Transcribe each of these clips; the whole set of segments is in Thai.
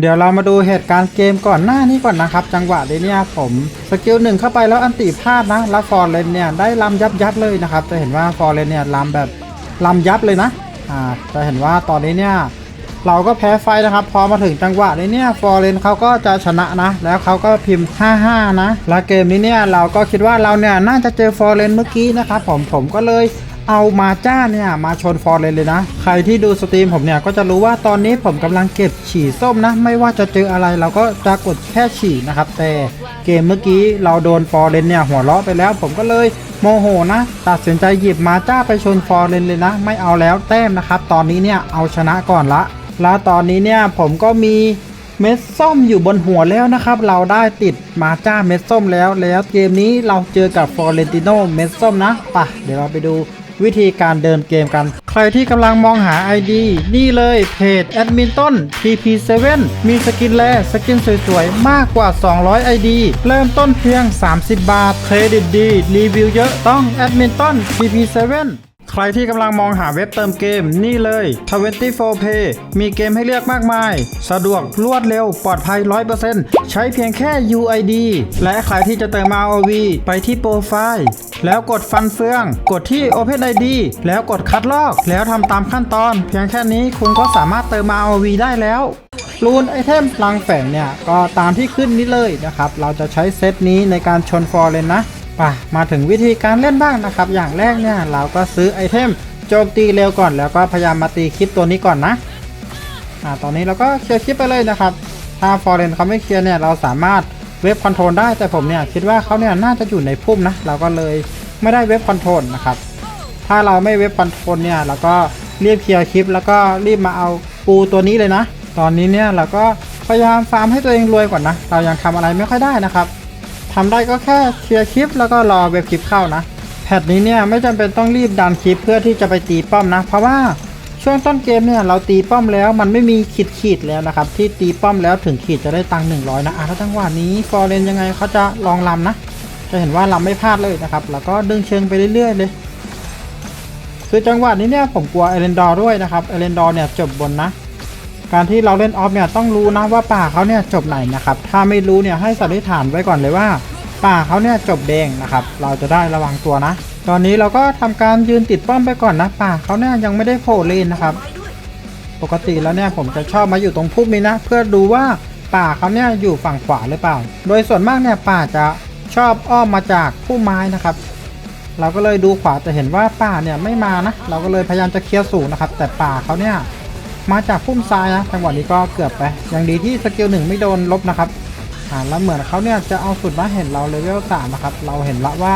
เดี๋ยวเรามาดูเหตุการณ์เกมก่อนหน้านี้ก่อนนะครับ จังหวะนี้เนี่ยผมสกิลหนึ่งเข้าไปแล้วอันติพลาดนะ แล้วฟอร์เรนเนี่ยได้ลำยับยับเลยนะครับ จะเห็นว่าฟอร์เรนเนี่ยลำแบบลำยับเลยนะอ่าจะเห็นว่าตอนนี้เนี่ยเราก็แพ้ไฟนะครับ พอมาถึงจังหวะนี้เนี่ยฟอร์เรนเขาก็จะชนะนะ แล้วเขาก็พิมพ์ 5-5 นะ และเกมนี้เนี่ยเราก็คิดว่าเราเนี่ยน่าจะเจอฟอร์เรนเมื่อกี้นะครับผมผมก็เลย เอามาจ้าเนี่ยมาชนฟอร์เรนเลยนะ ใครที่ดูสตรีมผมเนี่ยก็จะรู้ว่าตอนนี้ผมกำลังเก็บฉี่ส้มนะ ไม่ว่าจะเจออะไรเราก็จะกดแค่ฉี่นะครับ แต่เกมเมื่อกี้เราโดนฟอร์เรนเนี่ยหัวเราะไปแล้ว ผมก็เลยโมโหนะ ตัดสินใจหยิบมาจ้าไปชนฟอร์เรนเลยนะ ไม่เอาแล้วแต้มนะครับ ตอนนี้เนี่ยเอาชนะก่อนละ แล้วตอนนี้เนี่ยผมก็มีเม็ดส้มอยู่บนหัวแล้วนะครับ เราได้ติดมาจ้าเม็ดส้มแล้วแล้วเกมนี้เราเจอกับฟอร์เรนติโนเม็ดส้มนะปะเดี๋ยวเราไปดู วิธีการเดินเกมกัน ใครที่กำลังมองหา ID นี่เลยเพจแอดมินต้น TP7 มีสกินแลสกินสวยๆ มากกว่า 200 ID เริ่มต้นเพียง 30 บาท เครดิตดี รีวิวเยอะต้องแอดมินต้น TP7 ใครที่กำลังมองหาเว็บเติมเกมนี่เลย 24play มีเกมให้เลือกมากมาย สะดวกรวดเร็วปลอดภัย 100%ใช้เพียงแค่ UID และใครที่จะเติม ROV ไปที่โปรไฟล์แล้วกดฟันเฟือง กดที่ Open ID แล้วกดคัดลอก แล้วทำตามขั้นตอน เพียงแค่นี้คุณก็สามารถเติม ROV ได้แล้วรูนไอเทมพลังแฝงเนี่ย ก็ตามที่ขึ้นนี้เลยนะครับ เราจะใช้เซตนี้ในการชนฟอร์เลนนะ ป่ะมาถึงวิธีการเล่นบ้างนะครับ อย่างแรกเนี่ยเราก็ซื้อไอเทมโจมตีเร็วก่อนแล้วก็พยายามมาตีคลิปตัวนี้ก่อนนะอ่าตอนนี้เราก็เคลียร์คลิปไปเลยนะครับ ถ้าฟอร์เรนเขาไม่เคลียร์เนี่ยเราสามารถเว็บคอนโทรลได้แต่ผมเนี่ยคิดว่าเขาเนี่ยน่าจะอยู่ในพุ่มนะเราก็เลยไม่ได้เว็บคอนโทรลนะครับถ้าเราไม่เว็บคอนโทรลเนี่ยเราก็รีบเคลียร์คลิป แล้วก็รีบมาเอาปูตัวนี้เลยนะ ตอนนี้เนี่ยเราก็พยายามฟาร์มให้ตัวเองรวยก่อนนะ เรายังทำอะไรไม่ค่อยได้นะครับ ทำได้ก็แค่เคลียร์คลิปแล้วก็รอเว็บคลิปเข้านะแพทนี้เนี่ยไม่จำเป็นต้องรีบดันคลิปเพื่อที่จะไปตีป้อมนะ เพราะว่าช่วงต้นเกมเนี่ยเราตีป้อมแล้วมันไม่มีขีดขีดแล้วนะครับ ที่ตีป้อมแล้วถึงขีดจะได้ตังค์100นะอะแล้วจังหวะนี้ฟอร์เรนยังไงเขาจะลองลำนะ จะเห็นว่าลำไม่พลาดเลยนะครับ แล้วก็ดึงเชิงไปเรื่อยๆเลยคือจังหวะนี้เนี่ยผมกลัวเอเลนดอร์ด้วยนะครับเอเลนดอร์เนี่ยจบบนนะ การที่เราเล่นออฟเนี่ยต้องรู้นะว่าป่าเขาเนี่ยจบไหนนะครับ ถ้าไม่รู้เนี่ยให้สันนิษฐานไว้ก่อนเลยว่า ป่าเขาเนี่ยจบแดงนะครับ เราจะได้ระวังตัวนะ ตอนนี้เราก็ทำการยืนติดป้อมไปก่อนนะ ป่าเขาเนี่ยยังไม่ได้โผล่เลนนะครับ ปกติแล้วเนี่ยผมจะชอบมาอยู่ตรงพุ่มนี้นะ เพื่อดูว่าป่าเขาเนี่ยอยู่ฝั่งขวาหรือเปล่า โดยส่วนมากเนี่ยป่าจะชอบอ้อมมาจากพุ่มไม้นะครับ เราก็เลยดูขวาแต่เห็นว่าป่าเนี่ยไม่มานะ เราก็เลยพยายามจะเคลียร์สูงนะครับ แต่ป่าเขาเนี่ย มาจากพุ่มซ้ายนะจังหวะนี้ก็เกือบไปอยังดีที่สกิลหนึ่งไม่โดนลบนะครับอ่าแล้วเหมือนเขาเนี่ยจะเอาสุดมาเห็นเราเลเวลสามนะครับเราเห็นละว่า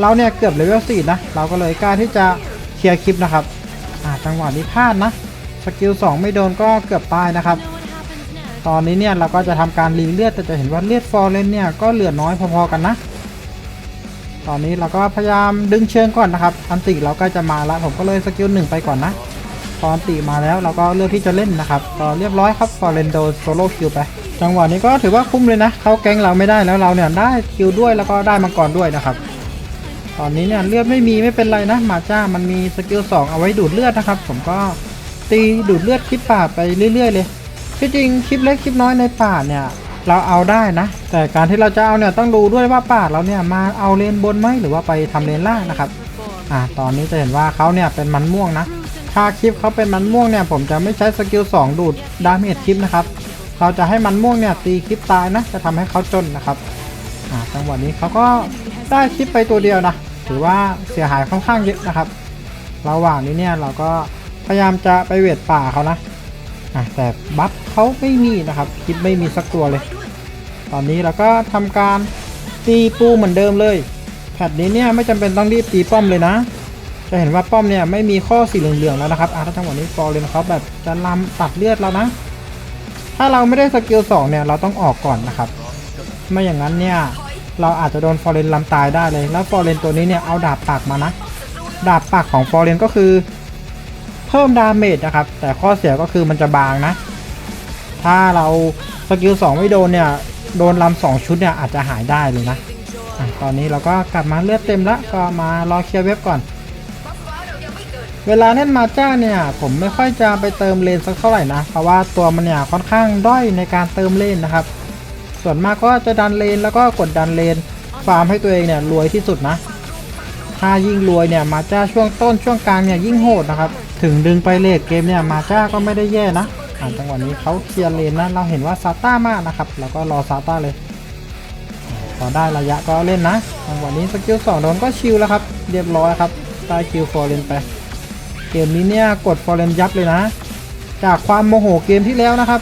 เราเนี่ยเกือบเลเวลสี่นะเราก็เลยกล้าที่จะเคลียร์คลิปนะครับอ่าจังหวะนี้พลาดนะสกิลสองไม่โดนก็เกือบตายนะครับ ตอนนี้เนี่ยเราก็จะทำการรีเลือดแต่จะเห็นว่าเลือดฟอร์เรนเนี่ยก็เหลือน้อยพอๆกันนะตอนนี้เราก็พยายามดึงเชิงก่อนนะครับ อันติเราก็จะมาล้วผมก็เลยสกิลหนึ่งไปก่อนนะ ตอนติมาแล้วเราก็เลือกที่จะเล่นนะครับก็เรียบร้อยครับฟอร์เรนโดโซโล่คิวไป จังหวะนี้ก็ถือว่าคุ้มเลยนะเขาแก๊งเราไม่ได้แล้วเราเนี่ยได้คิวด้วยแล้วก็ได้มังกรด้วยนะครับ ตอนนี้เนี่ยเลือดไม่มีไม่เป็นไรนะมาจ้ามันมีสกิลสองเอาไว้ดูดเลือดนะครับ ผมก็ตีดูดเลือดคลิปป่าไปเรื่อยๆเลยที่จริงคลิปเล็กคลิปน้อยในป่าเนี่ยเราเอาได้นะ แต่การที่เราจะเอาเนี่ยต้องดูด้วยว่าป่าเราเนี่ยมาเอาเลนบนไหมหรือว่าไปทำเลนล่างนะครับอ่าตอนนี้จะเห็นว่าเขาเนี่ยเป็นมันม่วงนะ ถ้าคลิปเขาเป็นมันม่วงเนี่ยผมจะไม่ใช้สกิล2 ดูดดาเมจคลิปนะครับ เราจะให้มันม่วงเนี่ยตีคลิปตายนะ จะทำให้เขาจนนะครับอ่าจังหวะนี้เขาก็ได้คลิปไปตัวเดียวนะ ถือว่าเสียหายค่อนข้างเยอะนะครับ ระหว่างนี้เนี่ยเราก็พยายามจะไปเวทป่าเขานะอะแต่บัฟเขาไม่มีนะครับคลิปไม่มีสักตัวเลย ตอนนี้เราก็ทำการตีปูเหมือนเดิมเลยแพทนี้เนี่ยไม่จำเป็นต้องรีบตีป้อมเลยนะ จะเห็นว่าป้อมเนี่ยไม่มีข้อสีเหลืองๆแล้วนะครับอะถ้าจังหวะนี้ฟอร์เรนเขาแบบจะลำตัดเลือดเรานะ ถ้าเราไม่ได้สกิลสองเนี่ยเราต้องออกก่อนนะครับ ไม่อย่างนั้นเนี่ยเราอาจจะโดนฟอร์เรนลำตายได้เลย แล้วฟอร์เรนตัวนี้เนี่ยเอาดาบปากมานะ ดาบปากของฟอร์เรนก็คือ เพิ่มดาเมจนะครับ แต่ข้อเสียก็คือมันจะบางนะ ถ้าเราสกิลสองไม่โดนเนี่ยโดนลำสองชุดเนี่ยอาจจะหายได้เลยนะอะตอนนี้เราก็กลับมาเลือดเต็มแล้วก็มารอเคลียร์เว็บก่อน เวลาเล่นมาจ้าเนี่ยผมไม่ค่อยจะไปเติมเลนสักเท่าไหร่นะเพราะว่าตัวมันเนี่ยค่อนข้างด้อยในการเติมเลนนะครับ ส่วนมากก็จะดันเลนแล้วก็กดดันเลนฟาร์มให้ตัวเองเนี่ยรวยที่สุดนะ ถ้ายิ่งรวยเนี่ยมาจ้าช่วงต้นช่วงกลางเนี่ยยิ่งโหดนะครับ ถึงดึงไปเลทเกมเนี่ยมาจ้าก็ไม่ได้แย่นะอ่าจังหวะนี้เขาเคลียร์เลนนะเราเห็นว่าซาต้ามากนะครับแล้วก็รอซาต้าเลยพอได้ระยะก็เล่นนะจังหวะนี้สกิลสองโดนก็ชิลแล้วครับ เรียบร้อยครับได้คิวฟอร์เรนไป เกมนี้เนี่ยกดฟอร์เรนยับเลยนะ จากความโมโหเกมที่แล้วนะครับ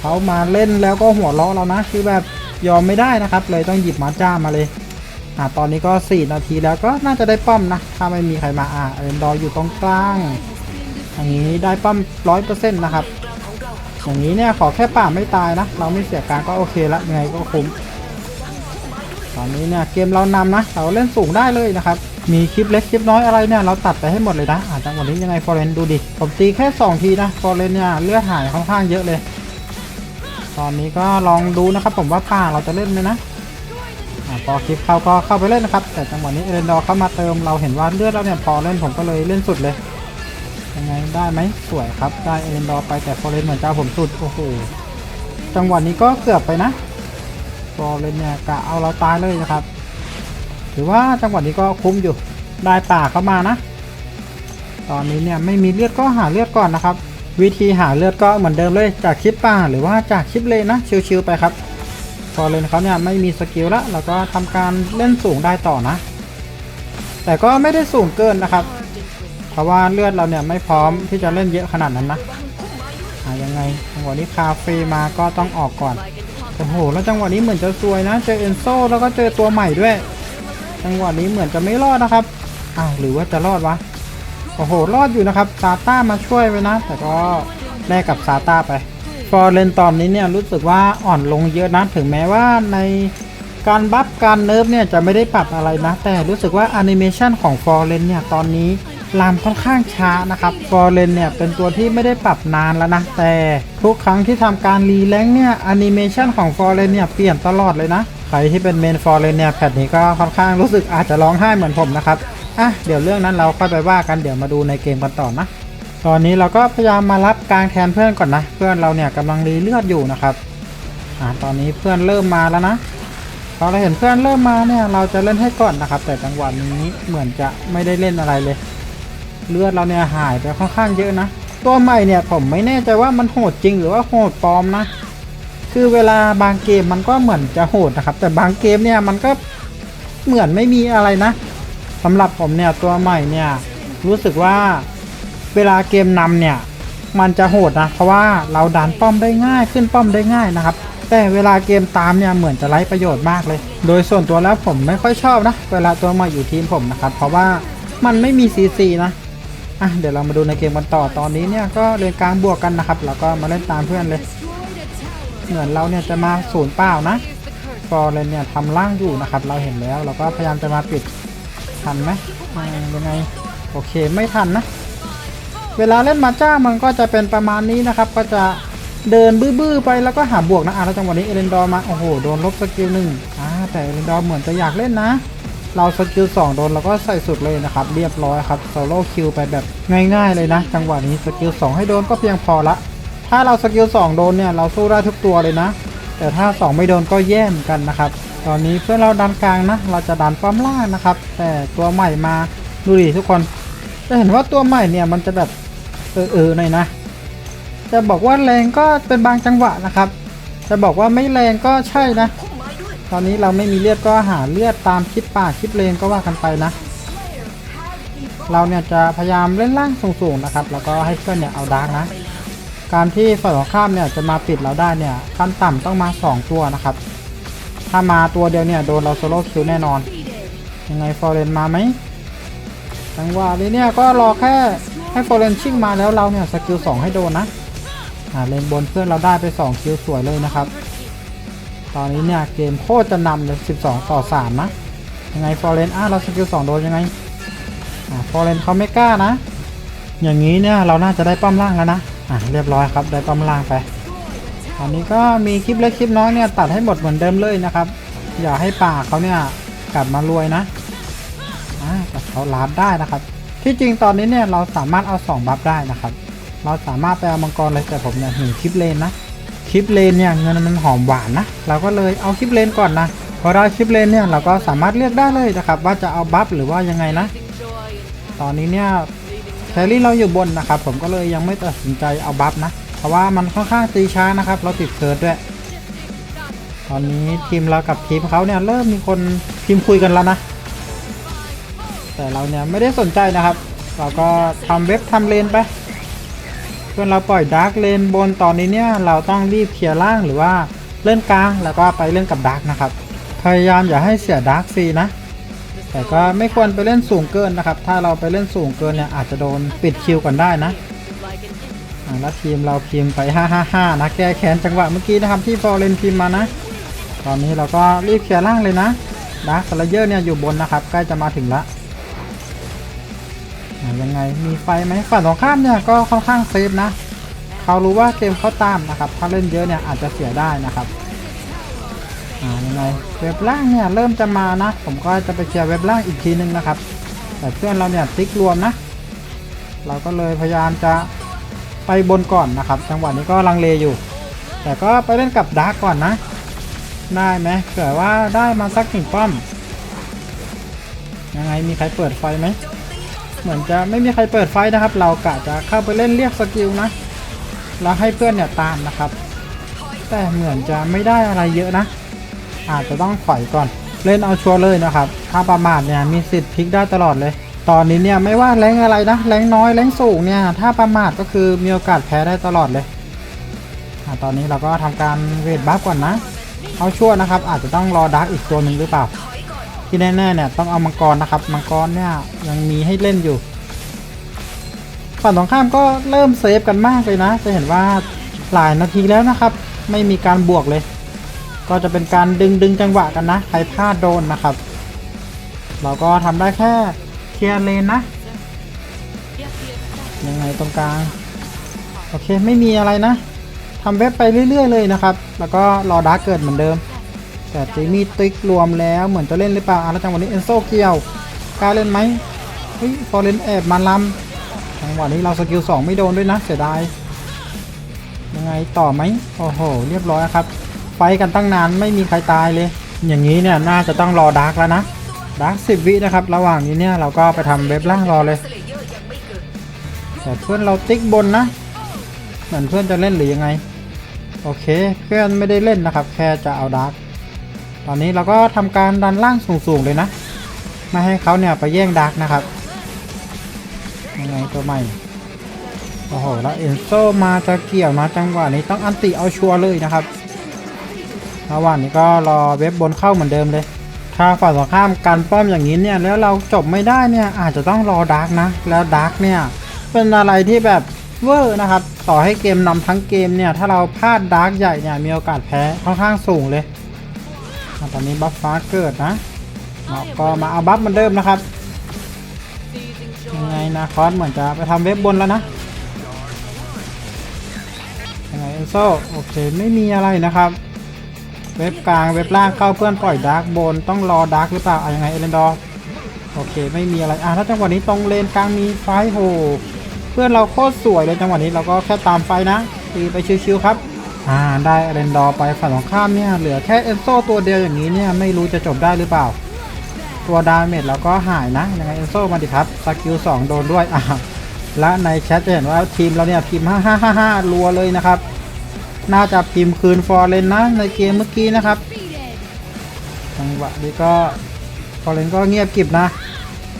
เขามาเล่นแล้วก็หัวเราะเรานะ คือแบบยอมไม่ได้นะครับ เลยต้องหยิบมาจ้ามาเลยอ่าตอนนี้ก็ 4 นาทีแล้วก็น่าจะได้ป้อมนะ ถ้าไม่มีใครมาอ่าเรนดอร์อยู่ตรงกลางอย่างนี้ได้ป้อมร้อยเปอร์เซ็นต์นะครับอย่างนี้เนี่ยขอแค่ป่าไม่ตายนะ เราไม่เสียการก็โอเคละยังไงก็คุ้ม ตอนนี้เนี่ยเกมเรานำนะเราเล่นสูงได้เลยนะครับมีคลิปเล็กคลิปน้อยอะไรเนี่ยเราตัดไปให้หมดเลยนะอาจังหวะนี้ยังไงฟอร์เรนดูดิผมตีแค่ 2 ทีนะฟอร์เรนเนี่ยเลือดหายค่อนข้างเยอะเลย ตอนนี้ก็ลองดูนะครับ ผมว่าป่าเราจะเล่นไหมนะพอคลิปเขาก็เข้าไปเล่นนะครับ แต่จังหวะนี้เอเรนดอร์เข้ามาเติมเราเห็นว่าเลือดเราเนี่ยพอเล่นผมก็เลยเล่นสุดเลยยังไงได้ไหมสวยครับได้เอเรนดอร์ไปแต่ฟอร์เรนเหมือนจะเอาผมสุดโอ้โหจังหวะนี้ก็เกือบไปนะ ฟอร์เรนเนี่ยกะเอาเราตายเลยนะครับ ถือว่าจังหวะนี้ก็คุ้มอยู่ ได้ป่าเข้ามานะ ตอนนี้เนี่ยไม่มีเลือดก็หาเลือดก่อนนะครับ วิธีหาเลือดก็เหมือนเดิมเลยจากคลิปป่าหรือว่าจากคลิปเลนนะชิวๆไปครับฟอร์เรนเขาเนี่ยไม่มีสกิลละแล้วก็ทำการเล่นสูงได้ต่อนะ แต่ก็ไม่ได้สูงเกินนะครับ เพราะว่าเลือดเราเนี่ยไม่พร้อมที่จะเล่นเยอะขนาดนั้นนะอ่ายังไงจังหวะนี้คาเฟ่มาก็ต้องออกก่อน โอ้โห แล้วจังหวะนี้เหมือนจะซวยนะ เจอเอนโซแล้วก็เจอตัวใหม่ด้วย จังหวะนี้เหมือนจะไม่รอดนะครับ อ้าว หรือว่าจะรอดวะ โอ้โห รอดอยู่นะครับ ซาต้ามาช่วยไว้นะ แต่ก็แลกกับซาต้าไป ฟอร์เรนตอนนี้เนี่ยรู้สึกว่าอ่อนลงเยอะนะ ถึงแม้ว่าในการบัฟการเนิร์ฟเนี่ยจะไม่ได้ปรับอะไรนะ แต่รู้สึกว่าแอนิเมชันของฟอร์เรนเนี่ยตอนนี้ ลามค่อนข้างช้านะครับฟอร์เรนเนี่ยเป็นตัวที่ไม่ได้ปรับนานแล้วนะ แต่ทุกครั้งที่ทำการรีแลงเนี่ยแอนิเมชันของฟอร์เรนเนี่ยเปลี่ยนตลอดเลยนะ ใครที่เป็นเมนฟอร์เรนเนี่ยแพทนี้ก็ค่อนข้างรู้สึกอาจจะร้องไห้เหมือนผมนะครับอะเดี๋ยวเรื่องนั้นเราค่อยไปว่ากันเดี๋ยวมาดูในเกมกันต่อนะตอนนี้เราก็พยายามมารับกลางแทนเพื่อนก่อนนะ เพื่อนเราเนี่ยกำลังรีเลือดอยู่นะครับอ่าตอนนี้เพื่อนเริ่มมาแล้วนะพอเราเห็นเพื่อนเริ่มมาเนี่ยเราจะเล่นให้ก่อนนะครับ แต่จังหวะนี้เหมือนจะไม่ได้เล่นอะไรเลย เลือดเราเนี่ยหายไปค่อนข้างเยอะนะ ตัวใหม่เนี่ยผมไม่แน่ใจว่ามันโหดจริงหรือว่าโหดปลอมนะ คือเวลาบางเกมมันก็เหมือนจะโหดนะครับ แต่บางเกมเนี่ยมันก็เหมือนไม่มีอะไรนะสำหรับผมเนี่ยตัวใหม่เนี่ยรู้สึกว่าเวลาเกมนำเนี่ยมันจะโหดนะเพราะว่าเราดันป้อมได้ง่ายขึ้นป้อมได้ง่ายนะครับ แต่เวลาเกมตามเนี่ยเหมือนจะไร้ประโยชน์มากเลย โดยส่วนตัวแล้วผมไม่ค่อยชอบนะ เวลาตัวใหม่อยู่ทีมผมนะครับเพราะว่ามันไม่มีซีซีนะ อะเดี๋ยวเรามาดูในเกมกันต่อตอนนี้เนี่ยก็เรียนกลางบวกกันนะครับแล้วก็มาเล่นตามเพื่อนเลย เหมือนเราเนี่ยจะมาศูนย์เปล่านะฟอร์เรนเนี่ยทำล่างอยู่นะครับ เราเห็นแล้วเราก็พยายามจะมาปิดทันไหมยังไงโอเคไม่ทันนะ เวลาเล่นมาจ้ามันก็จะเป็นประมาณนี้นะครับ ก็จะเดินบื้อๆไปแล้วก็หาบวกนะอะแล้วจังหวะนี้เอเลนดอร์มาโอ้โหโดนลบสกิลหนึ่งอ่าแต่เอเลนดอร์เหมือนจะอยากเล่นนะ เราสกิล2โดนเราก็ใส่สุดเลยนะครับ เรียบร้อยครับโซโล่คิวไปแบบง่ายๆเลยนะ จังหวะนี้สกิล2ให้โดนก็เพียงพอละ ถ้าเราสกิล2โดนเนี่ยเราสู้ได้ทุกตัวเลยนะ แต่ถ้า 2 ไม่โดนก็แย่เหมือนกันนะครับ ตอนนี้เพื่อนเราดันกลางนะ เราจะดันป้อมล่างนะครับ แต่ตัวใหม่มาดูดิทุกคนจะเห็นว่าตัวใหม่เนี่ยมันจะแบบเออๆหน่อยนะจะบอกว่าแรงก็เป็นบางจังหวะนะครับ จะบอกว่าไม่แรงก็ใช่นะ อนนี้เราไม่มีเลือดก็หาเลือดตามคลิปป่าคลิปเลนก็ว่ากันไปนะ เราเนี่ยจะพยายามเล่นล่างสูงๆนะครับ แล้วก็ให้เพื่อนเนี่ยเอาดาร์กนะ การที่ฝ่ายตรงข้ามเนี่ยจะมาปิดเราได้เนี่ยขั้นต่ำต้องมา 2 ตัวนะครับ ถ้ามาตัวเดียวเนี่ยโดนเราโซโล่คิวแน่นอน ยังไงฟอร์เรนมาไหมจังหวะนี้เนี่ยก็รอแค่ให้ฟอร์เรนชิ่งมาแล้วเราเนี่ยสกิล2ให้โดนนะอ่าเลนบนเพื่อนเราได้ไป2คิวสวยเลยนะครับ ตอนนี้เนี่ยเกมโคตรจะนำเลย 12 ต่อ 3 นะ ยังไงฟอร์เรนอะเราสกิล2โดนยังไงอ่าฟอร์เรนเขาไม่กล้านะ อย่างนี้เนี่ยเราน่าจะได้ป้อมล่างแล้วนะอะเรียบร้อยครับได้ป้อมล่างไปตอนนี้ก็มีคลิปเล็กคลิปน้อยเนี่ยตัดให้หมดเหมือนเดิมเลยนะครับ อย่าให้ป่าเขาเนี่ยกลับมารวยนะอ่าแต่เขาลาดได้นะครับ ที่จริงตอนนี้เนี่ยเราสามารถเอา2บัฟได้นะครับ เราสามารถไปเอามังกรเลยแต่ผมเนี่ยเห็นคลิปเลนนะ ลิปเลนเนี่ยเงินมันหอมหวานนะ เราก็เลยเอาคลิปเลนก่อนนะพอได้คลิปเลนเนี่ยเราก็สามารถเลือกได้เลยนะครับว่าจะเอาบัฟหรือว่ายังไงนะ ตอนนี้เนี่ยแครี่เราอยู่บนนะครับผมก็เลยยังไม่ตัดสินใจเอาบัฟนะ เพราะว่ามันค่อนข้างตีช้านะครับ เราติดเคิร์ดด้วย ตอนนี้ทีมเรากับทีมเขาเนี่ยเริ่มมีคนพิมพ์คุยกันแล้วนะ แต่เราเนี่ยไม่ได้สนใจนะครับ เราก็ทำเว็บทำเลนไป เพื่อนเราปล่อยดาร์กเลนบนตอนนี้เนี่ยเราต้องรีบเคลียร์ล่างหรือว่าเล่นกลางแล้วก็ไปเล่นกับดาร์กนะครับ พยายามอย่าให้เสียดาร์กฟรีนะ แต่ก็ไม่ควรไปเล่นสูงเกินนะครับ ถ้าเราไปเล่นสูงเกินเนี่ยอาจจะโดนปิดคิวกันได้นะแล้วทีมเราพิมพ์ไป 555 นะ แก้แค้นจังหวะเมื่อกี้นะครับที่ฟอร์เรนพิมพ์มานะ ตอนนี้เราก็รีบเคลียร์ล่างเลยนะดาร์คสเลเยอร์เนี่ยอยู่บนนะครับ ใกล้จะมาถึงละ ยังไงมีไฟไหมฝั่งตรงข้ามเนี่ยก็ค่อนข้างเซฟนะเขารู้ว่าเกมเขาตามนะครับถ้าเล่นเยอะเนี่ยอาจจะเสียได้นะครับอ่ายังไงเว็บล่างเนี่ยเริ่มจะมานะ ผมก็จะไปเคลียร์เว็บล่างอีกทีนึงนะครับ แต่เพื่อนเราเนี่ยติ๊กรวมนะ เราก็เลยพยายามจะไปบนก่อนนะครับ จังหวะนี้ก็ลังเลอยู่ แต่ก็ไปเล่นกับดาร์กก่อนนะ ได้ไหมเผื่อว่าได้มาสักหนึ่งป้อมยังไงมีใครเปิดไฟไหม เหมือนจะไม่มีใครเปิดไฟนะครับ เรากะจะเข้าไปเล่นเรียกสกิลนะแล้วให้เพื่อนเนี่ยตามนะครับ แต่เหมือนจะไม่ได้อะไรเยอะนะ อาจจะต้องถอยก่อน เล่นเอาชัวร์เลยนะครับ ถ้าประมาทเนี่ยมีสิทธิ์พลิกได้ตลอดเลย ตอนนี้เนี่ยไม่ว่าแรงอะไรนะแรงน้อยแรงสูงเนี่ยถ้าประมาทก็คือมีโอกาสแพ้ได้ตลอดเลยอตอนนี้เราก็ทำการเวทบัฟก่อนนะ เอาชัวร์นะครับ อาจจะต้องรอดาร์กอีกตัวหนึ่งหรือเปล่า ที่แน่ๆเนี่ยต้องเอามังกรนะครับ มังกรเนี่ยยังมีให้เล่นอยู่ฝั่งตรงข้ามก็เริ่มเซฟกันมากเลยนะ จะเห็นว่าหลายนาทีแล้วนะครับ ไม่มีการบวกเลย ก็จะเป็นการดึงดึงจังหวะกันนะใครพลาดโดนนะครับ เราก็ทำได้แค่เคลียร์เลนนะยังไงตรงกลางโอเคไม่มีอะไรนะทำเว็บไปเรื่อย ๆ เลยนะครับ แล้วก็รอดาร์เกิดเหมือนเดิม แต่เจมี่ติ๊กรวมแล้วเหมือนจะเล่นหรือเปล่าอะแล้วจังหวะนี้เอนโซเกียวกล้าเล่นไหมเฮ้ยฟอร์เรนแอบมาลำจังหวะนี้เราสกิลสองไม่โดนด้วยนะเสียดายยังไงต่อไหมโอ้โห เรียบร้อยครับ ไฟกันตั้งนานไม่มีใครตายเลย อย่างนี้เนี่ยน่าจะต้องรอดาร์กแล้วนะดาร์กสิบวินะครับ ระหว่างนี้เนี่ยเราก็ไปทำเว็บล่างรอเลย แต่เพื่อนเราติ๊กบนนะ เหมือนเพื่อนจะเล่นหรือยังไง โอเค เพื่อนไม่ได้เล่นนะครับ แค่จะเอาดาร์ก ตอนนี้เราก็ทำการดันล่างสูงๆเลยนะไม่ให้เขาเนี่ยไปแย่งดาร์กนะครับยังไงตัวใหม่โอ้โหแล้วเอ็นโซมาจะเกี่ยวนะจังหวะนี้ต้องอันติเอาชัวร์เลยนะครับระหว่างนี้ก็รอเว็บบนเข้าเหมือนเดิมเลยถ้าฝั่งตรงข้ามกันป้อมอย่างนี้เนี่ยแล้วเราจบไม่ได้เนี่ยอาจจะต้องรอดาร์กนะ แล้วดาร์กเนี่ยเป็นอะไรที่แบบเวอร์นะครับ ต่อให้เกมนำทั้งเกมเนี่ยถ้าเราพลาดดาร์กใหญ่เนี่ยมีโอกาสแพ้ค่อนข้างสูงเลยะตอนนี้บัฟฟ้าเกิดนะเราก็มาเอาบัฟเหมือนเดิมนะครับยังไงนะคอสเหมือนจะไปทำเว็บบนแล้วนะยังไงเอนโซโอเคไม่มีอะไรนะครับ เว็บกลางเว็บล่างเข้าเพื่อนปล่อยดาร์กบนต้องรอดาร์กหรือเปล่าอะยังไงเอเลนดอร์โอเคไม่มีอะไรอะถ้าจังหวะนี้ตรงเลนกลางมีไฟโห เพื่อนเราโคตรสวยเลยจังหวะนี้เราก็แค่ตามไฟนะตีไปชิวๆครับ อ่าได้เอเลนดอร์ไปฝั่งของข้ามเนี่ยเหลือแค่เอนโซตัวเดียวอย่างนี้เนี่ยไม่รู้จะจบได้หรือเปล่า ตัวดาเมจเราก็หายนะยังไงเอนโซมาดิครับสกิล2โดนด้วยอะและในแชทจะเห็นว่าทีมเราเนี่ยพิมพ์5555รัวเลยนะครับ น่าจะพิมพ์คืนฟอร์เรนนะในเกมเมื่อกี้นะครับจังหวะนี้ก็ฟอร์เรนก็เงียบกิบนะ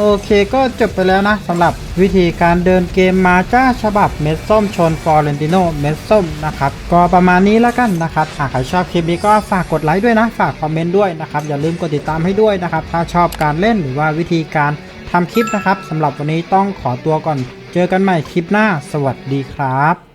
โอเคก็จบไปแล้วนะสำหรับวิธีการเดินเกมมาจ้าฉบับเม็ดส้มชนฟอร์เรนติโนเม็ดส้มนะครับก็ประมาณนี้แล้วกันนะครับหากใครชอบคลิปนี้ก็ฝากกดไลค์ด้วยนะ ฝากคอมเมนต์ด้วยนะครับอย่าลืมกดติดตามให้ด้วยนะครับถ้าชอบการเล่นหรือว่าวิธีการทำคลิปนะครับสำหรับวันนี้ต้องขอตัวก่อน เจอกันใหม่คลิปหน้า สวัสดีครับ